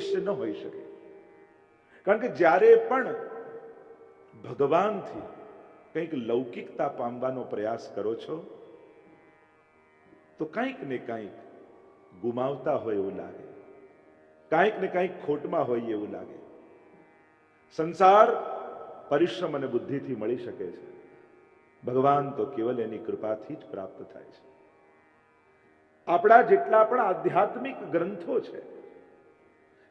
ઉદ્દેશ્ય ન હોઈ શકે. કારણ કે જ્યારે પણ ભગવાનથી કંઈક લૌકિકતા પામવાનો પ્રયાસ કરો છો, તો કંઈક ને કંઈક ગુમાવતા હોય એવું લાગે. કાંઈક ને કાંઈક ખોટમાં હોય એવું લાગે. સંસાર પરિશ્રમ અને બુદ્ધિથી મળી શકે છે. ભગવાન તો કેવલ એની કૃપાથી જ પ્રાપ્ત થાય છે. આપણા જેટલા પણ આધ્યાત્મિક ગ્રંથો છે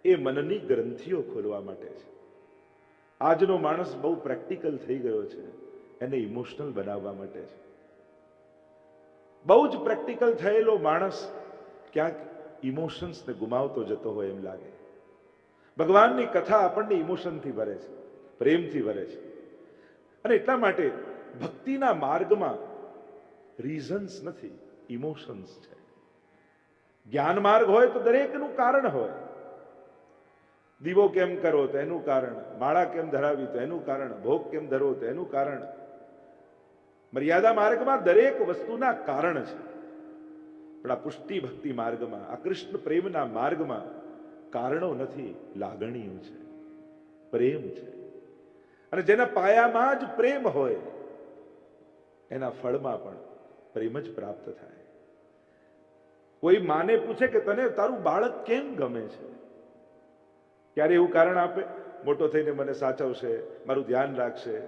એ મનની ગ્રંથિઓ ખોલવા માટે છે. આજનો માણસ બહુ પ્રેક્ટિકલ થઈ ગયો છે, એને ઇમોશનલ બનાવવા માટે છે. બહુ જ પ્રેક્ટિકલ થયેલો માણસ ક્યાંક ઇમોશન્સને ગુમાવતો જતો હોય એમ લાગે. ભગવાનની કથા આપણને ઇમોશનથી ભરે છે, પ્રેમથી ભરે છે. અને એટલા માટે ભક્તિના માર્ગમાં રીઝન્સ નથી ઇમોશન્સ છે. જ્ઞાન માર્ગ હોય તો દરેકનું કારણ હોય. દીવો કેમ કરો તો એનું કારણ, માળા કેમ ધરાવી તો એનું કારણ, ભોગ કેમ ધરવો તો એનું કારણ. મર્યાદા માર્ગમાં દરેક વસ્તુના કારણ છે. પણ આ પુષ્ટિ ભક્તિ માર્ગમાં, આ કૃષ્ણ પ્રેમના માર્ગમાં કારણો નથી, લાગણીઓ છે, પ્રેમ છે. અને જેના પાયામાં જ પ્રેમ હોય, એના ફળમાં પણ પ્રેમ જ પ્રાપ્ત થાય. કોઈ માને પૂછે કે તને તારું બાળક કેમ ગમે છે? ક્યારે એવું કારણ આપે? મોટો થઈને મને સાચવશે, મારું ધ્યાન રાખશે.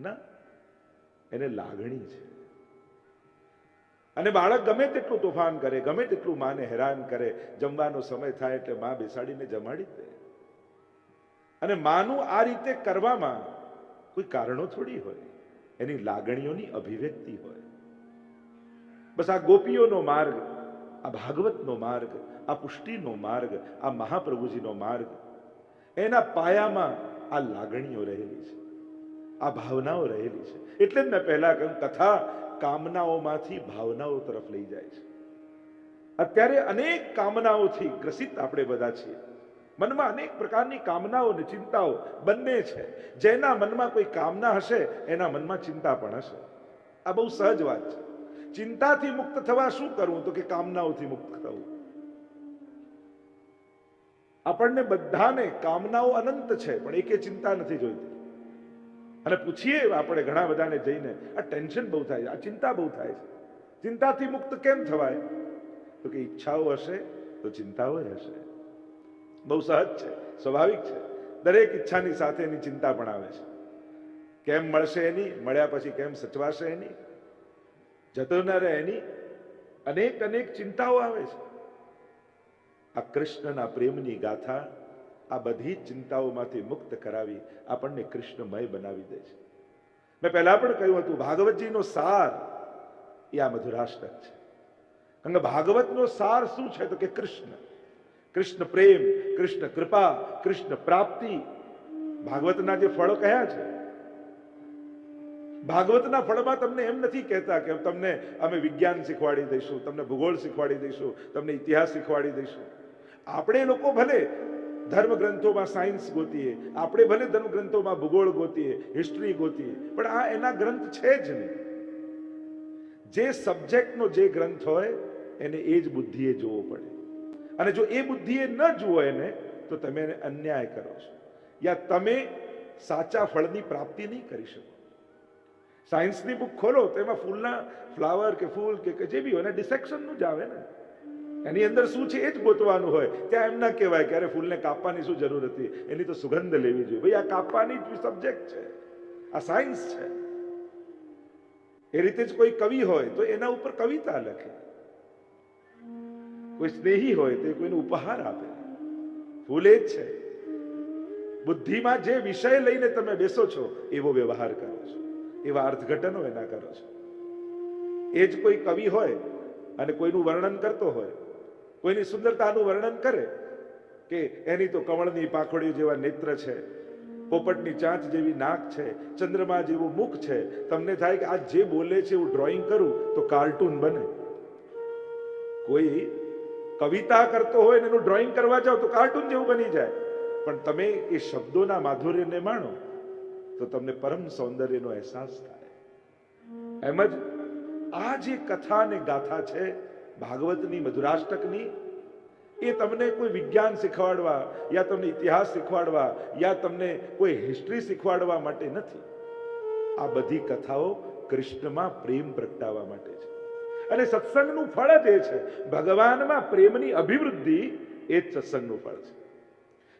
ના, એને લાગણી છે. અને બાળક ગમે તેટલું તોફાન કરે, ગમે તેટલું માને હેરાન કરે, જમવાનો સમય થાય એટલે માં બેસાડીને જમાડી દે. અને માનું આ રીતે કરવામાં કોઈ કારણો થોડી હોય. એની લાગણીઓની અભિવ્યક્તિ હોય. બસ આ ગોપીઓનો માર્ગ આ ભાગવતનો માર્ગ, આ પુષ્ટિનો માર્ગ, આ મહાપ્રભુજીનો માર્ગ, એના પાયામાં આ લાગણીઓ રહેલી છે, આ ભાવનાઓ રહેલી છે. એટલે જ મેં પહેલા કહ્યું, કથા કામનાઓમાંથી ભાવનાઓ તરફ લઈ જાય છે. અત્યારે અનેક કામનાઓથી ગ્રસિત આપણે બધા છીએ. મનમાં અનેક પ્રકારની કામનાઓ અને ચિંતાઓ બંને છે. જેના મનમાં કોઈ કામના હશે, એના મનમાં ચિંતા પણ હશે. આ બહુ સહજ વાત છે. ચિંતાથી મુક્ત થવા શું કરવું? તો કે કામનાઓથી મુક્ત થવું. આપણને બધાને કામનાઓ અનંત છે, પણ એકે ચિંતા નથી જોઈતી. અને પૂછીએ આપણે ઘણા બધાને જઈને, આ ટેન્શન બહુ થાય છે, આ ચિંતા બહુ થાય છે. ચિંતાથી મુક્ત કેમ થવાય? તો કે ઈચ્છાઓ હશે, તો ચિંતાઓ હશે. બહુ સહજ છે, સ્વાભાવિક છે. દરેક ઈચ્છાની સાથે એની ચિંતા પણ આવે છે. કેમ મળશે એની? મળ્યા પછી કેમ સચવાશે એની? જતો ન એની અનેક અનેક ચિંતાઓ આવે છે. આ કૃષ્ણના પ્રેમની ગાથા આ બધી ચિંતાઓમાંથી મુક્ત કરાવી આપણને કૃષ્ણમય બનાવી દે છે. મેં પહેલા પણ કહ્યું હતું, ભાગવતજીનો સાર એ આ મધુરાષ્ટક છે. કારણ કે ભાગવતનો સાર શું છે? તો કે કૃષ્ણ. કૃષ્ણ પ્રેમ, કૃષ્ણ કૃપા, કૃષ્ણ પ્રાપ્તિ. ભાગવતના જે ફળો કયા છે? ભાગવતના ફળમાં તમને એમ નથી કહેતા કે તમને અમે વિજ્ઞાન શીખવાડી દઈશું, તમને ભૂગોળ શીખવાડી દઈશું, તમને ઇતિહાસ શીખવાડી દઈશું. આપણે લોકો ભલે ધર્મ ગ્રંથોમાં સાયન્સ ગોતીએ, આપણે ભલે ધર્મ ગ્રંથોમાં ભૂગોળ ગોતીએ, હિસ્ટ્રી ગોતીએ, પણ આ એના ગ્રંથ છે જ નહીં. જે સબ્જેક્ટનો જે ગ્રંથ હોય, એને એ જ બુદ્ધિએ જોવો પડે. અને જો એ બુદ્ધિએ ન જુઓ એને, તો તમે એને અન્યાય કરો છો. યા તમે સાચા ફળની પ્રાપ્તિ નહીં કરી શકો. સાયન્સની બુક ખોલો તો એમાં ફૂલના ફ્લાવર કે ફૂલ કે જે બી હોય ડિસેક્શનનું જ આવે ને. એની અંદર શું છે એ જ ગોતવાનું હોય. ત્યાં એમ ના કહેવાય કે અરે ફૂલને કાપવાની શું જરૂર હતી? એની તો સુગંધ લેવી જોઈએ. ભાઈ, આ કાપવાની જ સબ્જેક્ટ છે. આ સાયન્સ છે. એ રીતે જ કોઈ કવિ હોય તો એના ઉપર કવિતા લખે. કોઈ સ્નેહી હોય તો એ કોઈને ઉપહાર આપે. ફૂલ એ જ છે. બુદ્ધિમાં જે વિષય લઈને તમે બેસો છો, એવો વ્યવહાર કરો. એવા અર્થઘટનો એના કરો છે. એ જ કોઈ કવિ હોય અને કોઈનું વર્ણન કરતો હોય, કોઈની સુંદરતાનું વર્ણન કરે, કે એની તો કમળની પાખડીઓ જેવા નેત્ર છે, પોપટની ચાંચ જેવી નાક છે, ચંદ્રમા જેવું મુખ છે, તમને થાય કે આ જે બોલે છે એવું ડ્રોઈંગ કરું તો કાર્ટૂન બને. કોઈ કવિતા કરતો હોય એનું ડ્રોઈંગ કરવા જાઓ તો કાર્ટૂન જેવું બની જાય. પણ તમે એ શબ્દોના માધુર્યને માણો. તો તમને પરમ સૌંદર્યનો અહેસાસ થાય. એમ જ આ જે કથા અને ગાથા છે, ભાગવતની, મધુરાષ્ટકની, એ તમને કોઈ વિજ્ઞાન શીખવાડવા યા તમને ઇતિહાસ શીખવાડવા યા તમને કોઈ હિસ્ટ્રી શીખવાડવા માટે નથી. આ બધી કથાઓ કૃષ્ણમાં પ્રેમ પ્રગટાવવા માટે છે. અને સત્સંગનું ફળ જ એ છે. ભગવાનમાં પ્રેમની અભિવૃદ્ધિ એ જ સત્સંગનું ફળ છે.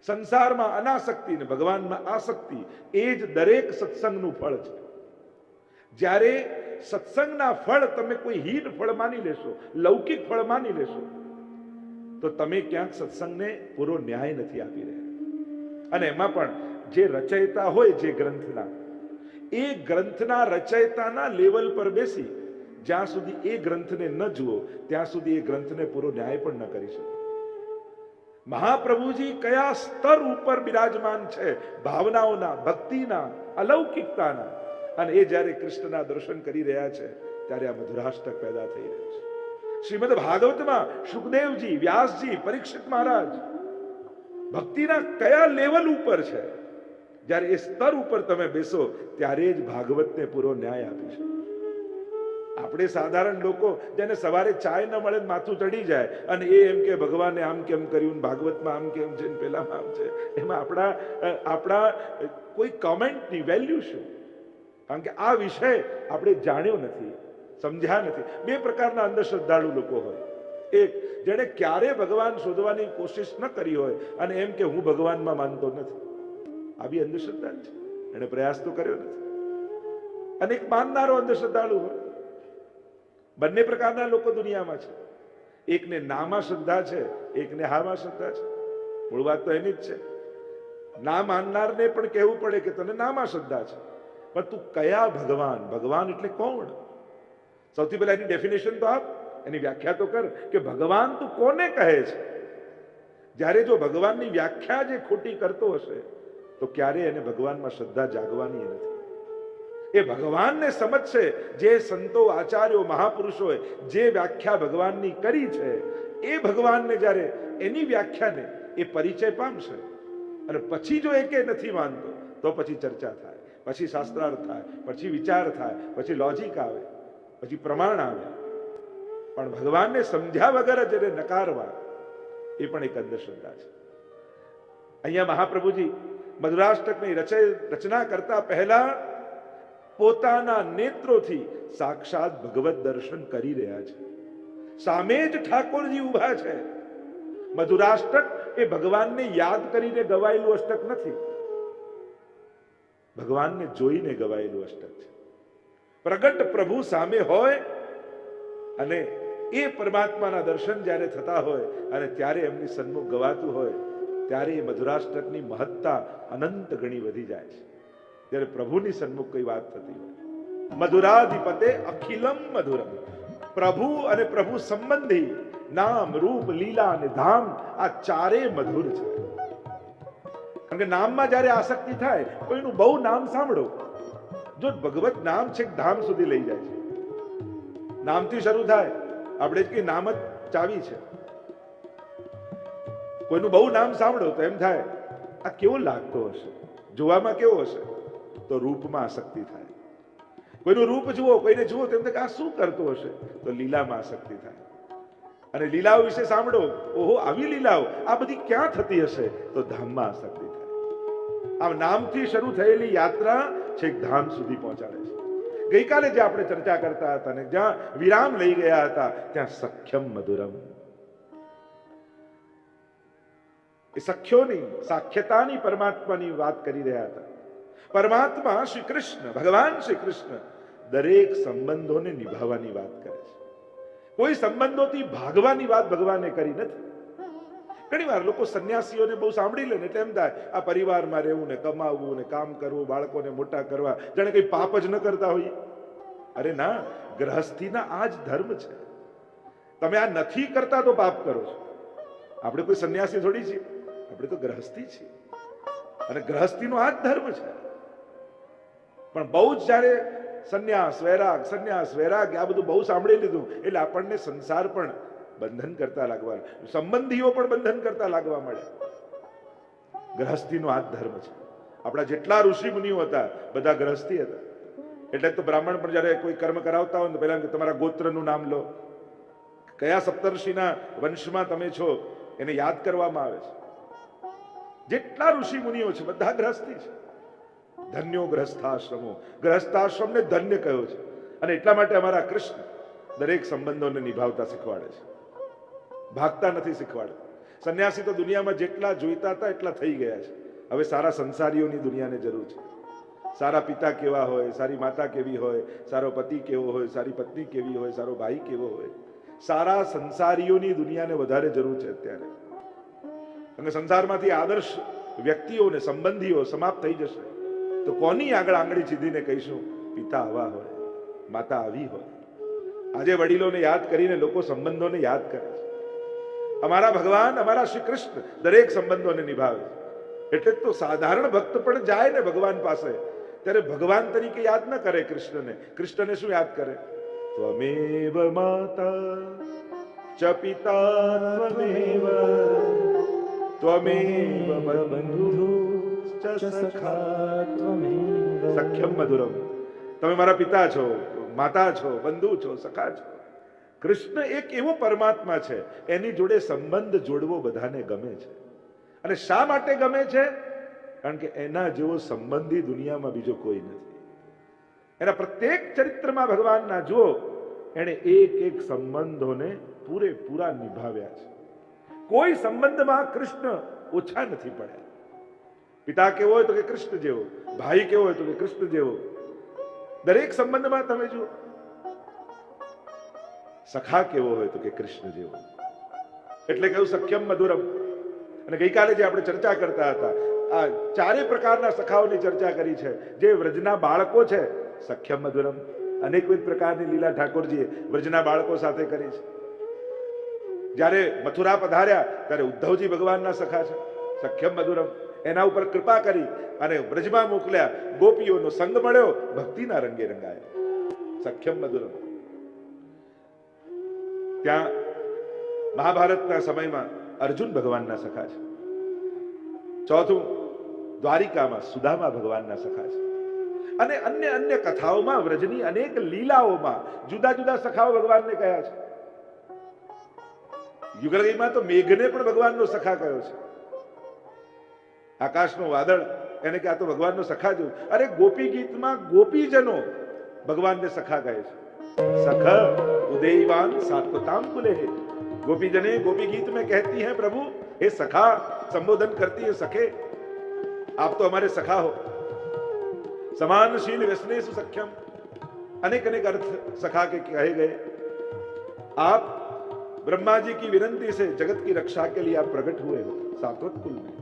સંસારમાં અનાસક્તિ ને ભગવાનમાં આસક્તિ, એ જ દરેક સત્સંગનું ફળ છે. જ્યારે સત્સંગના ફળ તમે કોઈ હીન ફળ માની લેશો, લૌકિક ફળ માની લેશો, તો તમે ક્યાંક સત્સંગને પૂરો ન્યાય નથી આપી રહ્યા. અને એમાં પણ જે રચયતા હોય જે ગ્રંથના, એ ગ્રંથના રચયતાના લેવલ પર બેસી, જ્યાં સુધી એ ગ્રંથને ન જુઓ, ત્યાં સુધી એ ગ્રંથને પૂરો ન્યાય પણ ન કરી શકો. મહાપ્રભુજી કયા સ્તર ઉપર બિરાજમાન છે? ભાવનાઓના, ભક્તિના, અલૌકિકતાના. અને એ જ્યારે કૃષ્ણના દર્શન કરી રહ્યા છે, ત્યારે આ મધુરાષ્ટક પેદા થઈ રહ્યા છે. શ્રીમદ ભાગવતમાં સુખદેવજી, વ્યાસજી, પરીક્ષિત મહારાજ, ભક્તિના કયા લેવલ ઉપર છે? જ્યારે એ સ્તર ઉપર તમે બેસો, ત્યારે જ ભાગવતને પૂરો ન્યાય આપી છે આપણે સાધારણ લોકો જેને સવારે ચાય ન મળે માથું ચડી જાય અને એ એમ કે ભગવાને આમ કેમ કર્યું ભાગવતમાં આમ કેમ છે પેલામાં આમ છે. એમાં આપણા આપણા કોઈ કમેન્ટની વેલ્યુ શું? કારણ કે આ વિષય આપણે જાણ્યો નથી, સમજ્યા નથી. બે પ્રકારના અંધશ્રદ્ધાળુ લોકો હોય. એક, જેણે ક્યારે ભગવાન શોધવાની કોશિશ ન કરી હોય અને એમ કે હું ભગવાનમાં માનતો નથી. આ બી અંધશ્રદ્ધા છે. એણે પ્રયાસ તો કર્યો નથી. અને એક માનનારો અંધશ્રદ્ધાળુ હોય. બંને પ્રકારના લોકો દુનિયામાં છે. એકને નામાં શ્રદ્ધા છે, એકને હામાં શ્રદ્ધા છે. મૂળ વાત તો એની જ છે. ના માનનારને પણ કહેવું પડે કે તને નામાં શ્રદ્ધા છે. પણ તું કયા ભગવાન? ભગવાન એટલે કોણ? સૌથી પહેલા એની ડેફિનેશન તો આપ, એની વ્યાખ્યા તો કર કે ભગવાન તું કોને કહે છે? જ્યારે જો ભગવાનની વ્યાખ્યા જે ખોટી કરતો હશે, તો ક્યારે એને ભગવાનમાં શ્રદ્ધા જાગવાની નથી? એ ભગવાનને સમજશે જે સંતો, આચાર્યો મહાપુરુષોએ જે વ્યાખ્યા ભગવાનની કરી છે, એ ભગવાનને જ્યારે એની વ્યાખ્યાને એ પરિચય પામશે, અને પછી જો એકે નથી માનતો, તો પછી ચર્ચા થાય, પછી શાસ્ત્રાર્થ થાય, પછી વિચાર થાય, પછી લોજિક આવે, પછી પ્રમાણ આવે. પણ ભગવાનને સમજ્યા વગર જ એને નકારવા, એ પણ એક અંધશ્રદ્ધા છે. અહીંયા મહાપ્રભુજી મધુરાષ્ટકની રચે રચના કરતા પહેલા પોતાના નેત્રોથી સાક્ષાત ભગવત દર્શન કરી રહ્યા છે. સામે જ ઠાકોરજી ઊભા છે. મધુરાષ્ટક એ ભગવાનને યાદ કરીને ગવાયેલું અષ્ટક નથી. ભગવાનને જોઈને ગવાયેલું અષ્ટક છે. પ્રગટ પ્રભુ સામે હોય અને એ પરમાત્માના દર્શન જ્યારે થતા હોય અને ત્યારે એમની સન્મુખ ગવાતું હોય, ત્યારે એ મધુરાષ્ટકની મહત્તા અનંત ગણી વધી જાય છે. જ્યારે પ્રભુની સન્મુખ કઈ વાત થતી હોય. મધુરાધિપતે અખિલમ મધુરમ. પ્રભુ અને પ્રભુ સંબંધી નામ, રૂપ, લીલા અને ધામ આ ચારે મધુર છે. કારણ કે નામમાં જ્યારે આસક્તિ થાય કોઈનું બહુ નામ સાંભળો. જો ભગવત નામ છેક ધામ સુધી લઈ જાય છે. નામથી શરૂ થાય, આપણે કે નામ જ ચાવી છે. કોઈનું બહુ નામ સાંભળો તો એમ થાય, આ કેવો લાગતો હશે? જોવામાં કેવો હશે? તો રૂપમાં આસક્તિ થાય. કોઈનું રૂપ જુઓ, કોઈને જુઓ તેમ થાય આ શું કરતો હશે? તો લીલામાં આસક્તિ થાય. અને લીલાઓ વિશે સાંભળો. ઓહો, આવી લીલાઓ. આ બધી ક્યાં થતી હશે? તો ધામમાં આસક્તિ થાય. આમ નામથી શરૂ થયેલી યાત્રા છેક ધામ સુધી પહોંચાડે છે. ગઈકાલે જે આપણે ચર્ચા કરતા હતા ને, જ્યાં વિરામ લઈ ગયા હતા, ત્યાં સખ્યમ મધુરમ. એ સખ્યોની, સાખ્યતાની પરમાત્માની વાત કરી રહ્યા હતા. પરમાત્મા શ્રી કૃષ્ણ, ભગવાન શ્રી કૃષ્ણ દરેક સંબંધોને નિભાવવાની વાત કરે છે. કોઈ સંબંધોથી ભાગવાની વાત ભગવાને કરી નથી. ઘણી વાર લોકો સંન્યાસીઓને બહુ સાંભળી લે ને એટલે એમ થાય, આ પરિવારમાં રહેવું ને કમાવવું ને કામ કરવું, બાળકોને મોટા કરવા, જાણે કઈ પાપ જ ન કરતા હોઈએ અરે ના, ગ્રહસ્થીના આ જ ધર્મ છે. તમે આ નથી કરતા તો પાપ કરો છો. આપણે કોઈ સંન્યાસી થોડી છીએ. આપણે તો ગ્રહસ્થી છીએ. અને ગ્રહસ્થીનો આ જ ધર્મ છે. પણ બહુ જ જ્યારે સંન્યાસ, વૈરાગ સંન્યાસ, વૈરાગ, આ બધું બહુ સાંભળી લીધું, એટલે આપણને સંસાર પણ બંધન કરતા લાગવા સંબંધીઓ પણ બંધન કરતા લાગવા મળે ગ્રહસ્થીનો આ ધર્મ છે. આપણા જેટલા ઋષિ મુનિઓ હતા, બધા ગ્રહસ્થી હતા. એટલે તો બ્રાહ્મણ પણ જ્યારે કોઈ કર્મ કરાવતા હોય તો પહેલા તમારા ગોત્રનું નામ લો. કયા સપ્તર્ષિના વંશમાં તમે છો, એને યાદ કરવામાં આવે છે. જેટલા ઋષિ મુનિઓ છે, બધા ગ્રહસ્થી છે. ધન્યો ગ્રસ્થાશ્રમો. ગ્રસ્થાશ્રમને ધન્ય કહ્યો છે? અને એટલા માટે અમારા કૃષ્ણ દરેક સંબંધોને નિભાવતા શીખવાડે છે. ભાગતા નથી શીખવાડતા. સંન્યાસી તો દુનિયામાં જેટલા જોઈતા હતા એટલા થઈ ગયા છે. હવે સારા સંસારીઓની દુનિયાને જરૂર છે. સારા પિતા કેવા હોય, સારી માતા કેવી હોય, સારો પતિ કેવો હોય, સારી પત્ની કેવી હોય, સારો ભાઈ કેવો હોય. સારા સંસારીઓની દુનિયાને વધારે જરૂર છે અત્યારે. અને સંસારમાંથી આદર્શ વ્યક્તિઓને સંબંધીઓ સમાપ્ત થઈ જશે. તો કોની આગળ આંગળી ચીધીને કહીશું, પિતા આવા હોય, માતા આવી હોય. આજે વડીલોને યાદ કરીને લોકો સંબંધોને યાદ કરે છે. અમારા ભગવાન અમારા શ્રી કૃષ્ણ દરેક સંબંધોને નિભાવે એટલે તો સાધારણ ભક્ત પણ જાય ને ભગવાન પાસે. ત્યારે ભગવાન તરીકે યાદ ન કરે કૃષ્ણને. કૃષ્ણને શું યાદ કરે? ત્વમેવ માતા, ચ પિતા, ત્વમેવ ત્વમેવ બંધુ સખ્યમ મધુરમ તમે મારા પિતા છો, માતા છો, બંધુ છો, સખા છો. કૃષ્ણ એક એવો પરમાત્મા છે, એની જોડે સંબંધ જોડવો બધાને ગમે છે. અને શા માટે ગમે છે? કારણ કે એના જેવો સંબંધી દુનિયામાં બીજો કોઈ નથી. એના પ્રત્યેક ચરિત્રમાં ભગવાનના, જુઓ, એણે એક એક સંબંધોને પૂરેપૂરા નિભાવ્યા છે. કોઈ સંબંધમાં કૃષ્ણ ઓછા નથી પડ્યા. પિતા કેવો હોય તો કે કૃષ્ણ જેવો, ભાઈ કેવો હોય તો કે કૃષ્ણ જેવો. દરેક સંબંધમાં તમે જુઓ. સખા કેવો હોય તો કે કૃષ્ણ જેવો. એટલે કહ્યું સખ્યમ મધુરમ. અને ગઈકાલે જે આપણે ચર્ચા કરતા હતા, આ ચારે પ્રકારના સખાઓની ચર્ચા કરી છે. જે વ્રજના બાળકો છે, સખ્યમ મધુરમ. અનેકવિધ પ્રકારની લીલા ઠાકોરજીએ વ્રજના બાળકો સાથે કરી છે. જ્યારે મથુરા પધાર્યા, ત્યારે ઉદ્ધવજી ભગવાનના સખા છે. સખ્યમ મધુરમ. એના ઉપર કૃપા કરી અને બ્રજમાં મોકલ્યા. ગોપીઓનો સંગ મળ્યો, ભક્તિના રંગે રંગાયા. સખ્યમ મધુરમ. ત્યાં મહાભારતના સમયમાં અર્જુન ભગવાનના સખા છે. ચોથું, દ્વારિકામાં સુદામા ભગવાનના સખા છે. અને અન્ય અન્ય કથાઓમાં, વ્રજની અનેક લીલાઓમાં જુદા જુદા સખાઓ ભગવાનને કહ્યા છે. યુગલગીમાં તો મેઘને પણ ભગવાનનો સખા કયો છે. આકાશનું વાદળ એને કે આ તો ભગવાનનો સખા જેવું અરે ગોપી ગીતમાં ગોપીજનો ભગવાનને સખા કહે છે सख उदयवान सात्वताम कुले गोपीजने गोपी गीत में कहती हैं प्रभु हे सखा संबोधन करती है सखे आप तो हमारे सखा हो समानशील व्यसने सख्यम अनेक अनेक अर्थ सखा के कहे गए आप ब्रह्मा जी की विनंती से जगत की रक्षा के लिए आप प्रकट हुए हो सात्वत कुल में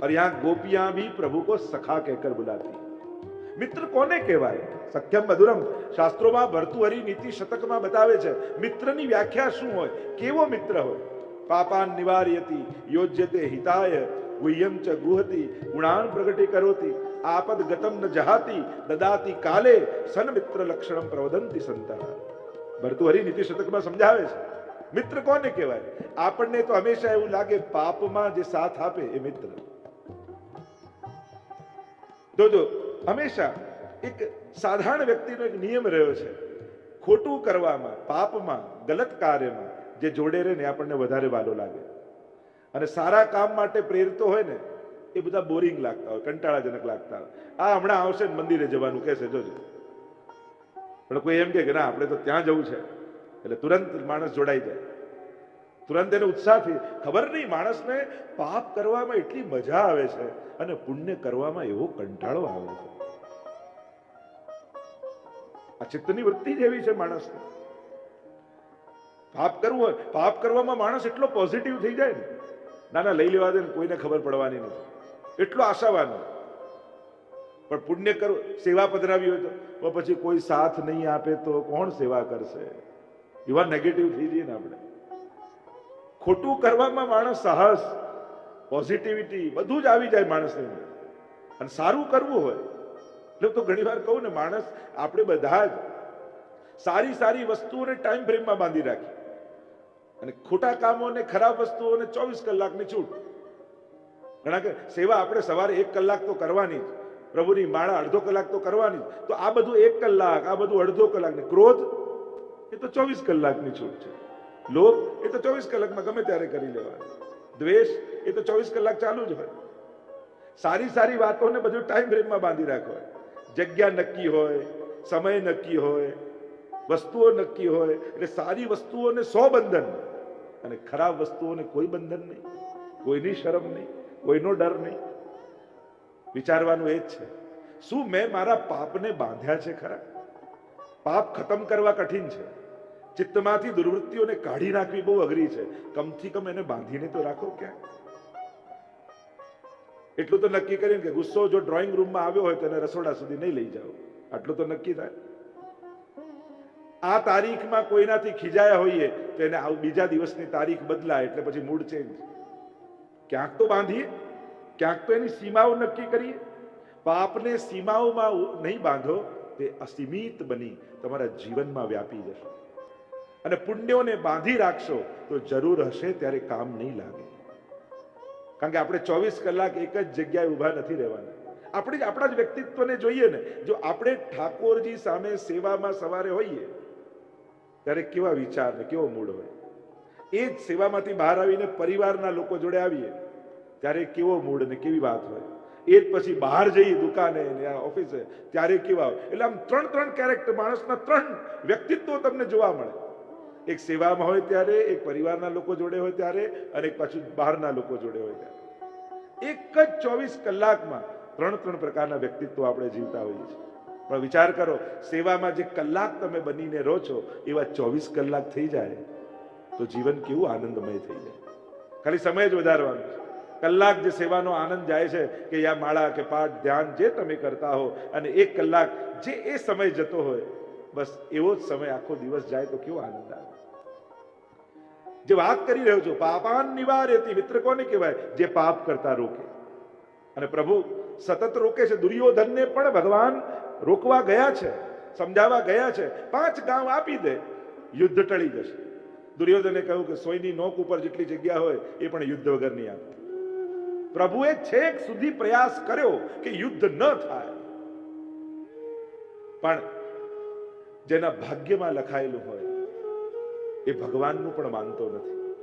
और यहां गोपियां भी प्रभु को सखा कहकर बुलाती મિત્ર કોને કહેવાય સખ્યમ મધુરમ શાસ્ત્રોમાં ભર્તુહરી નીતિ શતકમાં બતાવે છે મિત્રની વ્યાખ્યા શું હોય કેવો મિત્ર હોય પાપાન નિવાર્યતિ યોજ્યતે હિતાય ગુહ્યમ ચ ગુહતી ગુણાન પ્રગટી કરોતી આપદ ગતમ ન જહાતી દદાતી કાલે સન મિત્ર લક્ષણમ પ્રવદંતી સંતઃ ભર્તુહરી નીતિ શતકમાં સમજાવે છે મિત્ર કોને કહેવાય આપણને તો હંમેશા એવું લાગે પાપમાં જે સાથ આપે એ મિત્ર જોજો હંમેશા એક સાધારણ વ્યક્તિનો એક નિયમ રહ્યો છે, ખોટું કરવામાં, પાપમાં, ગલત કાર્યમાં, જે જોડે રહે ને આપણને વધારે વાલો લાગે. અને સારા કામ માટે પ્રેરતો હોય ને, એ બધા બોરિંગ લાગતા હોય, કંટાળાજનક લાગતા હોય. આ હમણાં આવશે ને મંદિરે જવાનું, કહેશે, જોજો. પણ કોઈ એમ કે ના, આપણે તો ત્યાં જવું છે. એટલે તુરંત માણસ જોડાઈ જાય. તુરંત એને ઉત્સાહથી, ખબર નહીં, માણસને પાપ કરવામાં એટલી મજા આવે છે અને પુણ્ય કરવામાં એવો કંટાળો આવે છે. આ ચિત્તની વૃત્તિ જેવી છે માણસને. પાપ કરવું હોય, પાપ કરવામાં માણસ એટલો પોઝિટિવ થઈ જાય ને, ના ના, લઈ લેવા દે ને, કોઈને ખબર પડવાની નથી. એટલો આશાવાનો પણ પુણ્ય કરો, સેવા પધરાવી હોય તો પછી કોઈ સાથ નહીં આપે તો કોણ સેવા કરશે? એવા નેગેટિવ થઈ જઈએ ને આપણે. ખોટું કરવામાં માણસ સાહસ પોઝિટિવિટી બધું જ આવી જાય માણસની અંદર. અને સારું કરવું હોય, એટલે તો ઘણી વાર કહું ને, માણસ આપણે બધા જ સારી સારી વસ્તુઓને ટાઈમ ફ્રેમમાં બાંધી રાખી અને ખોટા કામોને, ખરાબ વસ્તુઓને ચોવીસ કલાકની છૂટ. ઘણા કે સેવા આપણે સવારે એક કલાક તો કરવાની જ. પ્રભુની માળા અડધો કલાક તો કરવાની જ. તો આ બધું એક કલાક, આ બધું અડધો કલાક ને ક્રોધ, એ તો ચોવીસ કલાકની છૂટ છે. લોભ એ તો ચોવીસ કલાકમાં ગમે ત્યારે કરી લેવાય. દ્વેષ એ તો ચોવીસ કલાક ચાલુ જ હોય. સારી સારી વાતોને બધું ટાઈમ ફ્રેમમાં બાંધી રાખો જગ્યા નક્કી હોય, સમય નક્કી હોય, વસ્તુઓ નક્કી હોય, એટલે સારી વસ્તુઓને સો બંધન. અને ખરાબ વસ્તુઓને કોઈ બંધન નહીં. કોઈની શરમ નહીં, કોઈનો ડર નહીં. વિચારવાનું એ જ છે. શું મેં મારા પાપને બાંધ્યા છે ખરા? પાપ ખતમ કરવા કઠિન છે. ચિત્તમાંથી દુર્વૃત્તિઓને કાઢી નાખવી બહુ અઘરી છે. કમથી કમ એને બાંધીને તો રાખો ક્યાં? એટલું તો નક્કી કરીને કે ગુસ્સો જો ડ્રોઈંગ રૂમમાં આવ્યો હોય તો એને રસોડા સુધી નહીં લઈ જાઓ. આટલું તો નક્કી થાય. આ તારીખમાં કોઈનાથી ખીજાયા હોઈએ તો એને બીજા દિવસની તારીખ બદલાય એટલે પછી મૂડ ચેન્જ ક્યાંક તો બાંધીએ, ક્યાંક તો એની સીમાઓ નક્કી કરીએ. પાપને સીમાઓમાં નહીં બાંધો, તે અસીમિત બની તમારા જીવનમાં વ્યાપી જશે. અને પુણ્યોને બાંધી રાખશો, તો જરૂર હશે ત્યારે કામ નહીં લાગે. કારણ કે આપણે ચોવીસ કલાક એક જ જગ્યાએ ઊભા નથી રહેવાના. આપણે જ, આપણા જ વ્યક્તિત્વને જોઈએ ને, જો આપણે ઠાકોરજી સામે સેવામાં સવારે હોઈએ, ત્યારે કેવા વિચાર ને કેવો મૂડ હોય? એ જ સેવામાંથી બહાર આવીને પરિવારના લોકો જોડે આવીએ, ત્યારે કેવો મૂડ ને કેવી વાત હોય? એ જ પછી બહાર જઈએ દુકાને આ ઓફિસે, ત્યારે કેવા એટલે આમ ત્રણ ત્રણ કેરેક્ટર, માણસના ત્રણ વ્યક્તિત્વો તમને જોવા મળે. એક સેવામાં હોય ત્યારે, એક પરિવારના લોકો જોડે હોય ત્યારે અને એક પાછું બહારના લોકો જોડે હોય ત્યારે. એક જ ચોવીસ કલાકમાં ત્રણ ત્રણ પ્રકારના વ્યક્તિત્વ આપણે જીવતા હોઈએ છીએ. પણ વિચાર કરો, સેવામાં જે કલાક તમે બનીને રહો છો, એવા ચોવીસ કલાક થઈ જાય, તો જીવન કેવું આનંદમય થઈ જાય. ખાલી સમય જ વધારવાનો છે. કલાક જે સેવાનો આનંદ જાય છે કે યા માળા કે પાઠ, ધ્યાન, જે તમે કરતા હો, અને એક કલાક જે એ સમય જતો હોય બસ એવો જ સમય આખો દિવસ જાય તો કેવો આનંદ આવે? જે વાત કરી રહ્યો છું, પાપાન નિવાર્યતી મિત્ર કોને કહેવાય? જે પાપ કરતા રોકે. અને પ્રભુ, સતત રોકે છે, દુર્યોધનને પણ ભગવાન રોકવા ગયા છે, સમજાવવા ગયા છે. પાંચ ગામ આપી દે, યુદ્ધ ટળી જશે. દુર્યોધને કહ્યું કે સોયની નોક ઉપર જેટલી જગ્યા હોય, એ પણ યુદ્ધ વગર નહીં આપે પ્રભુએ છેક સુધી પ્રયાસ કર્યો કે યુદ્ધ ન થાય. પણ જેના ભાગ્યમાં લખાયેલું હોય, એ ભગવાનનું પણ માનતો નથી.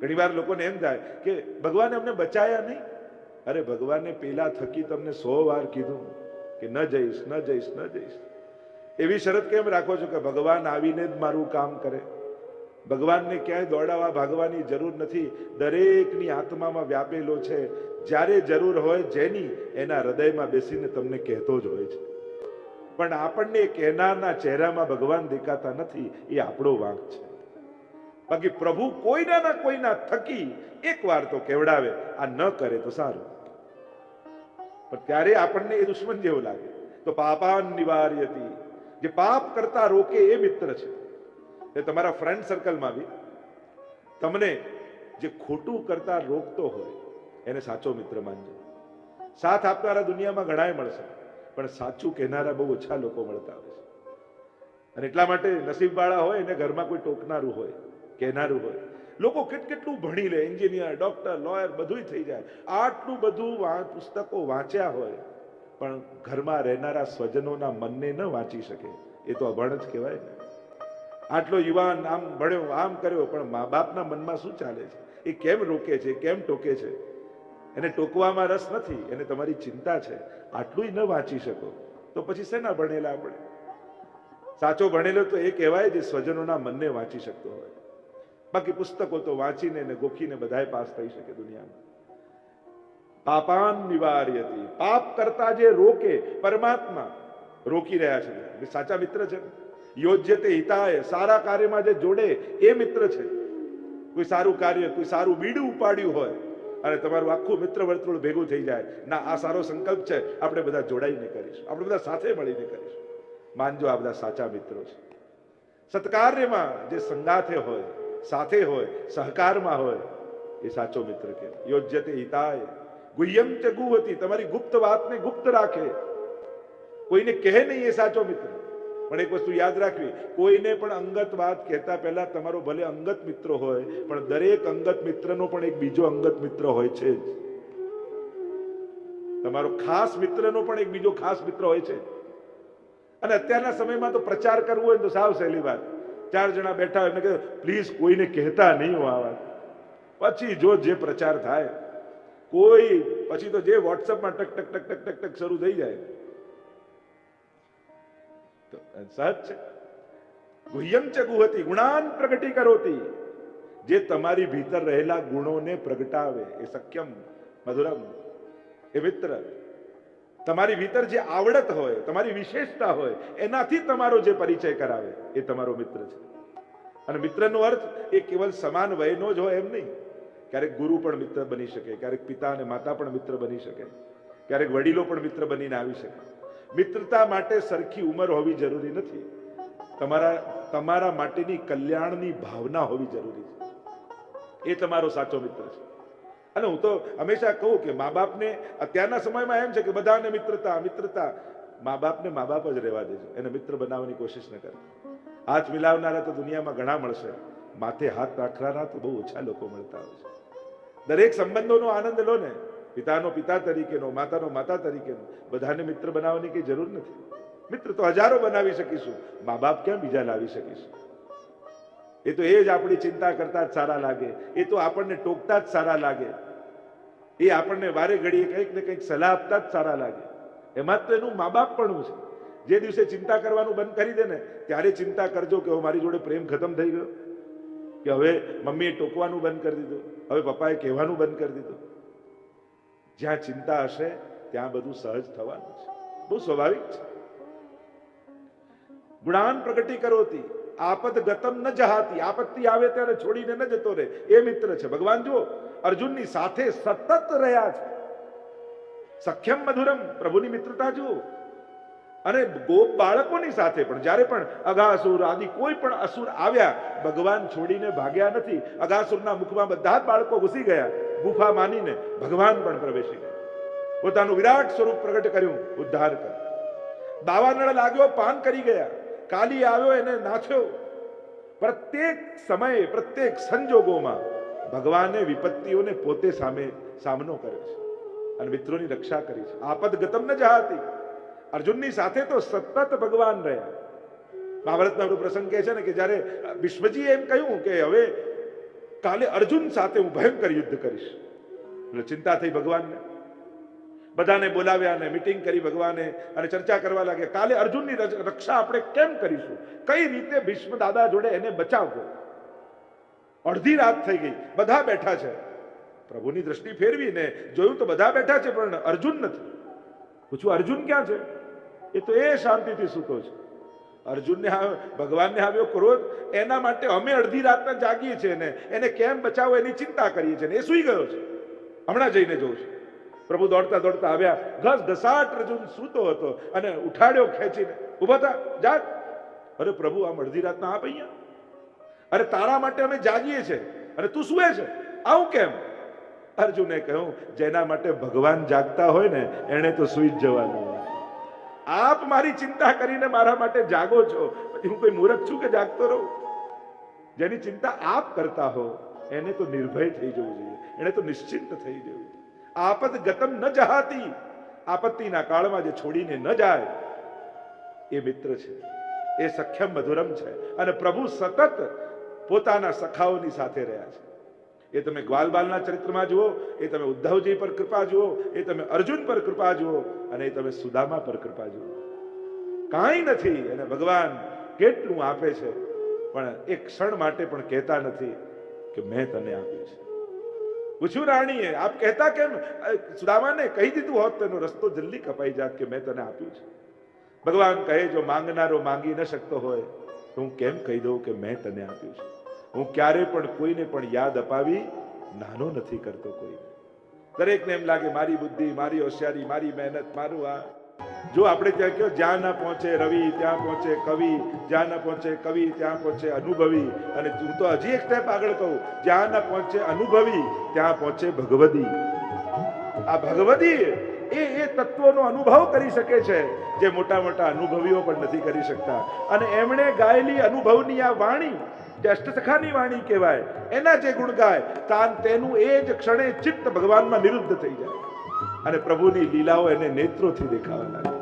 ઘણીવાર લોકોને એમ થાય કે ભગવાને અમને બચાયા નહીં. અરે ભગવાને પેલા થકી તમને સો વાર કીધું કે ન જઈશ ન જઈશ ન જઈશ. એવી શરત કેમ રાખો છો કે ભગવાન આવીને જ મારું કામ કરે? ભગવાનને ક્યાંય દોડાવા ભાગવાની જરૂર નથી. દરેકની આત્મામાં વ્યાપેલો છે. જ્યારે જરૂર હોય જેની, એના હૃદયમાં બેસીને તમને કહેતો જ હોય છે. પણ આપણને કહેનારના ચહેરામાં ભગવાન દેખાતા નથી, એ આપણો વાંક છે. બાકી પ્રભુ કોઈના ના કોઈના થકી એક વાર તો કેવડાવે, આ ન કરે તો સારું. પણ ત્યારે આપણને એ દુશ્મન જેવું લાગે. તો પાપાન નિવાર્યતી. જે પાપ કરતા રોકે એ મિત્ર છે. એ તમારા ફ્રેન્ડ સર્કલમાં બી. તમને જે ખોટું કરતા રોકતો હોય, એને સાચો મિત્ર માનજો. સાથ આપનારા દુનિયામાં ઘણાય મળશે. પણ સાચું કહેનારા બહુ ઓછા લોકો મળતા હોય છે. અને એટલા માટે નસીબવાળા હોય, એને ઘરમાં કોઈ ટોકનારું હોય, કહેનારું હોય. લોકો કેટ કેટલું ભણી લે, એન્જિનિયર, ડોક્ટર, લોયર બધું થઈ જાય. આટલું બધું પુસ્તકો વાંચ્યા હોય, પણ ઘરમાં રહેનારા સ્વજનોના મનને ન વાંચી શકે. એ તો અભણ જ કહેવાય ને. આટલો યુવાન આમ ભણ્યો, આમ કર્યો, પણ મા બાપના મનમાં શું ચાલે છે? એ કેમ રોકે છે? કેમ ટોકે છે? એને ટોકવામાં રસ નથી, એને તમારી ચિંતા છે, આટલું ન વાંચી શકો. તો પછી શેના ભણેલા આપણે? સાચો ભણેલો તો એ કહેવાય જે સ્વજનોના મનને વાંચી શકતો હોય. બાકી પુસ્તકો તો વાંચીને ને ગોખીને બધાય પાસ થઈ શકે દુનિયામાં. પાપાન નિવાર્યતી. પાપ કરતા જે રોકે, પરમાત્મા રોકી રહ્યા છે સાચા મિત્ર છે યોજ્ય તે હિતાય. સારા કાર્યમાં જે જોડે, એ મિત્ર છે. કોઈ સારું કાર્ય, કોઈ સારું બીડું ઉપાડ્યું હોય અને તમારું આખું મિત્ર વર્તુળ ભેગું થઈ જાય. ના, આ સારો સંકલ્પ છે. આપણે બધા જોડાઈને કરીશું. આપણે બધા સાથે મળીને કરીશું. માનજો, આ બધા સાચા મિત્રો છે. સત્કાર્યમાં જે સંગાથે હોય, સાથે હોય, સહકારમાં હોય, એ સાચો મિત્ર કે. યોજ્ય તે હિતાય. ગુહ્યમ ચગુ ગુહતી તમારી ગુપ્ત વાતને ગુપ્ત રાખે. કોઈને કહે નહીં એ સાચો મિત્ર. પણ એક વસ્તુ યાદ રાખવી, કોઈને પણ અંગત વાત કહેતા પહેલા તમારો ભલે અંગત મિત્ર હોય, પણ દરેક અંગત મિત્રનો પણ એક બીજો અંગત મિત્ર હોય છે તમારો ખાસ મિત્રનો પણ એક બીજો ખાસ મિત્ર હોય છે અને અત્યારના સમયમાં તો પ્રચાર કરવો હોય તો સાવ સહેલી વાત. ચાર જણા બેઠા હોય એમને કહે પ્લીઝ કોઈને કહેતા નહીં હું આ વાત. પછી જો જે પ્રચાર થાય, કોઈ, પછી તો જે વોટ્સઅપમાં ટક ટક ટક ટક ટક ટક શરૂ થઈ જાય. સહજ છે ગુહ્યમ છે ગુહતી ગુણાન પ્રગટી કરોતી જે તમારી ભીતર રહેલા ગુણોને પ્રગટાવે એ સખ્યમ મધુરમ એ મિત્ર તમારી ભીતર જે આવડત હોય તમારી વિશેષતા હોય એનાથી તમારો જે પરિચય કરાવે એ તમારો મિત્ર છે। અને મિત્રનો અર્થ, એ કેવલ સમાન વયનો જ હોય એમ નહીં. ક્યારેક ગુરુ પણ મિત્ર બની શકે, ક્યારેક પિતા અને માતા પણ મિત્ર બની શકે, ક્યારેક વડીલો પણ મિત્ર બનીને આવી શકે. મિત્રતા માટે સરખી ઉંમર હોવી જરૂરી નથી. તમારા તમારા માટેની કલ્યાણની ભાવના હોવી જરૂરી છે. એ તમારો સાચો મિત્ર છે. અને હું તો હંમેશા કહું કે મા બાપને અત્યારના સમયમાં એમ છે કે બધાને મિત્રતા મિત્રતા. મા બાપને મા બાપ જ રહેવા દેજો. એને મિત્ર બનાવવાની કોશિશ ન કરતા. હાથ મિલાવનારા તો દુનિયામાં ઘણા મળશે. માથે હાથ રાખનારા તો બહુ ઓછા લોકો મળતા હોય છે. દરેક સંબંધોનો આનંદ લો ને. પિતાનો પિતા તરીકેનો, માતાનો માતા તરીકેનો. બધાને મિત્ર બનાવવાની કઈ જરૂર નથી. મિત્ર તો હજારો બનાવી શકીશું. મા બાપ ક્યાં બીજા લાવી શકીશું? એ તો એ જ આપણી ચિંતા કરતા જ સારા લાગે. એ તો આપણને ટોકતા જ સારા લાગે. એ આપણને વારે ઘડીએ કંઈક ને કંઈક સલાહ આપતા જ સારા લાગે. એમાં તો એનું મા બાપ પણ છે. જે દિવસે ચિંતા કરવાનું બંધ કરી દે ને, ત્યારે ચિંતા કરજો કે હવે મારી જોડે પ્રેમ ખતમ થઈ ગયો. કે હવે મમ્મીએ ટોકવાનું બંધ કરી દીધું. હવે પપ્પાએ કહેવાનું બંધ કરી દીધું. જ્યાં ચિંતા હશે, ત્યાં બધું સહજ થવાનું છે. બહુ સ્વાભાવિક છે. ગુણાન પ્રગટી કરોતી, આપદ ગતમ ન જહાતી, આપત્તિ આવે ત્યારે છોડીને ન જતો રહે. એ મિત્ર છે. ભગવાન જુઓ, અર્જુનની સાથે સતત રહ્યા છે. સખ્યમ મધુરમ, પ્રભુની મિત્રતા જુઓ. અને ગોપ બાળકોની સાથે પણ, જ્યારે પણ અઘાસુર આદિ કોઈ પણ અસુર આવ્યા, ભગવાન છોડીને ભાગ્યા નથી. અગાસુરના મુખમાં બધા જ બાળકો ઘૂસી ગયા. ગુફા માનીને ભગવાન પણ પ્રવેશી ગયા. પોતાનું વિરાટ સ્વરૂપ પ્રગટ કર્યું, ઉદ્ધાર કર દાવાનળ લાગ્યો, પાન કરી ગયા. કાલી આવ્યો, એને નાચ્યો પ્રત્યેક સમયે, પ્રત્યેક સંજોગોમાં ભગવાને વિપત્તિઓને પોતે સામે સામનો કર્યો છે અને મિત્રોની રક્ષા કરી છે. આપદ ગતમ ન જહાતી. અર્જુનની સાથે તો સતત ભગવાન રહ્યા મહાભારતના આપણો પ્રસંગ કહે છે ને કે જ્યારે વિશ્વજી એમ કહ્યું કે હવે કાલે અર્જુન સાથે હું ભયંકર યુદ્ધ કરીશ. એટલે ચિંતા થઈ ભગવાનને. બધાને બોલાવ્યા અને મિટિંગ કરી ભગવાને અને ચર્ચા કરવા લાગ્યા. કાલે અર્જુનની રક્ષા આપણે કેમ કરીશું? કઈ રીતે ભીષ્મ દાદા જોડે એને બચાવવો? અડધી રાત થઈ ગઈ. બધા બેઠા છે. પ્રભુની દ્રષ્ટિ ફેરવીને જોયું તો બધા બેઠા છે પણ અર્જુન નથી. પૂછ્યું, અર્જુન ક્યાં છે? એ તો એ શાંતિથી સૂતો છે. અર્જુનને ભગવાનને આવ્યો ક્રોધ, એના માટે અમે અડધી રાતના જાગીએ છીએ ને, એને કેમ બચાવો એની ચિંતા કરીએ છીએ એ સૂઈ ગયો છે. હમણાં જઈને જોઉં છું. પ્રભુ દોડતા દોડતા આવ્યા, ઘસ ઘસાટ અર્જુન સૂતો હતો અને ઉઠાડ્યો ખેંચીને. ઊભા થા, જાગ. અરે પ્રભુ, આમ અડધી રાતના આપ અહીંયા? અરે તારા માટે અમે જાગીએ છે અને તું સુવે છે? આવું કેમ? અર્જુને કહ્યું, જેના માટે ભગવાન જાગતા હોય ને એને તો સુઈ જ જવાનું. આપ મારી ચિંતા કરીને મારા માટે જાગો છો. પછી હું કોઈ મૂર્ખ છું કે જાગતો રહું? જેની ચિંતા આપ કરતા હો, એને તો નિર્ભય થઈ જવું જોઈએ. એને તો નિશ્ચિંત થઈ જવું જોઈએ. આપદ ગતમ ન જહાતી. આપત્તિના કાળમાં જે છોડીને ન જાય, એ મિત્ર છે. એ સખ્યમ મધુરમ છે. અને પ્રભુ સતત પોતાના સખાઓની સાથે રહ્યા છે. એ તમે ગ્વાલબાલના ચરિત્રમાં જુઓ, એ તમે ઉદ્ધવજી પર કૃપા જુઓ, એ તમે અર્જુન પર કૃપા જુઓ અને એ તમે સુદામા પર કૃપા જુઓ. કાંઈ નથી અને ભગવાન કેટલું આપે છે, પણ એક ક્ષણ માટે પણ કહેતા નથી કે મેં તને આપ્યું છે. પૂછ્યું રાણીએ, આપ કહેતા કેમ? સુદામાને કહી દીધું હોત, તેનો રસ્તો જલ્દી કપાઈ જાત કે મેં તને આપ્યું છે. ભગવાન કહે, જો માંગનારો માંગી ન શકતો હોય, તો હું કેમ કહી દઉં કે મેં તને આપ્યું છે? હું ક્યારે પણ કોઈને પણ યાદ અપાવી નાનો નથી કરતો કોઈ. દરેકને એમ લાગે, મારી બુદ્ધિ, મારી હોશિયારી, મારી મહેનત, મારું આ. જો આપણે ત્યાં કયો, જ્યાં ના પહોંચે રવિ, ત્યાં પહોંચે કવિ, જ્યાં ના પહોંચે કવિ, ત્યાં પહોંચે અનુભવી. અને હું તો હજી એક સ્ટેપ આગળ કહું, જ્યાં ના પહોંચે અનુભવી, ત્યાં પહોંચે ભગવદી. આ ભગવદી એ એ તત્વોનો અનુભવ કરી શકે છે જે મોટા મોટા અનુભવીઓ પણ નથી કરી શકતા. અને એમણે ગાયેલી અનુભવની આ વાણી જે અષ્ટસખાની વાણી કહેવાય, એના જે ગુણ ગાય, તાન તેનું એ જ ક્ષણે ચિત્ત ભગવાનમાં નિરુદ્ધ થઈ જાય. અને પ્રભુની લીલાઓ એને નેત્રોથી દેખાવા લાગે